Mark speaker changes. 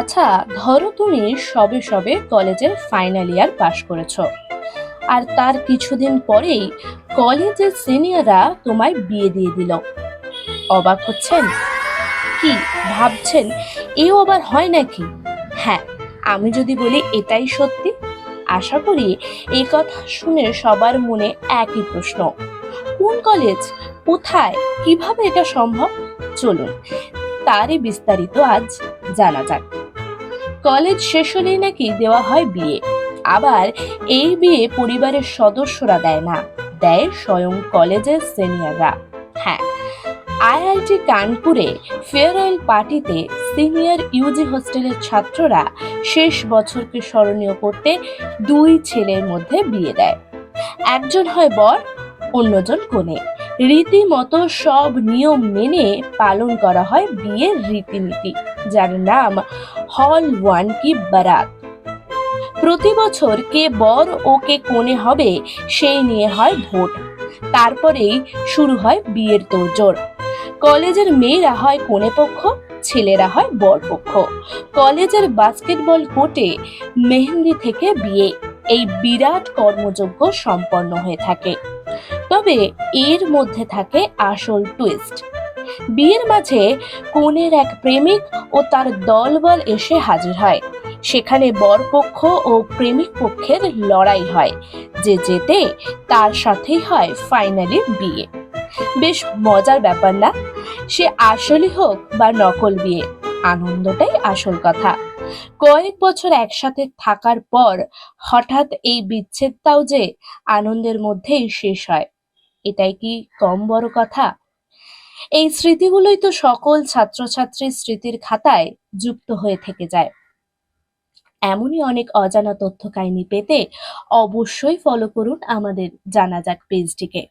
Speaker 1: আচ্ছা ধরো তুমি সবে সবে কলেজের ফাইনাল ইয়ার পাশ করেছ। আর তার কিছুদিন পরেই কলেজের সিনিয়ররা তোমায় বিয়ে দিয়ে দিল। অবাক হচ্ছেন? কি, ভাবছেন? এও আবার হয় নাকি? হ্যাঁ আমি যদি বলি এটাই সত্যি। আশা করি এই কথা শুনে সবার মনে একই প্রশ্ন। কোন কলেজ? কোথায়? কীভাবে এটা সম্ভব? চলুন, তারই বিস্তারিত আজ জানা যাক। কলেজ শেষ হলেই নাকি দেওয়া হয় বিয়ে। আবার এই বিয়ে পরিবারের সদস্যরা দেয় না, দেয় স্বয়ং কলেজের সিনিয়ররা। হ্যাঁ আইআইটি কানপুরে ফেয়ারওয়েল পার্টিতে সিনিয়র ইউজি হোস্টেলের ছাত্ররা শেষ বছরকে স্মরণীয় করতে দুই ছেলের মধ্যে বিয়ে দেয়। একজন হয় বর, অন্যজন কনে। রীতিমতো সব নিয়ম মেনে পালন করা হয় বিয়ের রীতিনীতি, যার নাম হল ওয়ান কি বারাত। প্রতি বছর কে বর ও কে কোণে হবে, সেই নিয়ে হয় ভোট। তারপরেই শুরু হয় বিয়ের তোড়জোড়। কলেজের মেয়েরা হয় কোণে পক্ষ, ছেলেরা হয় বর পক্ষ। কলেজের বাস্কেটবল কোর্টে মেহেন্দি থেকে বিয়ে, এই বিরাট কর্মযজ্ঞ সম্পন্ন হয়ে থাকে। তবে এর মধ্যে থাকে আসল টুইস্ট বিয়ের মাঝে কনের এক প্রেমিক ও তার দলবল এসে হাজির হয়। সেখানে বরপক্ষ ও প্রেমিক পক্ষের লড়াই হয়, যে যেতে তার সাথেই হয় ফাইনালি বিয়ে। বেশ মজার ব্যাপার না? সে আসলই হোক বা নকল বিয়ে, আনন্দটাই আসল কথা। কয়েক বছর একসাথে থাকার পর হঠাৎ এই বিচ্ছেদটাও যে আনন্দের মধ্যেই শেষ হয়। এটাই কি কম বড় কথা? এই স্মৃতিগুলোই তো সকল ছাত্রছাত্রীর স্মৃতির খাতায় যুক্ত হয়ে থেকে যায়। এমনই অনেক অজানা তথ্য কাহিনী পেতে অবশ্যই ফলো করুন আমাদের জানা যাক পেজটিকে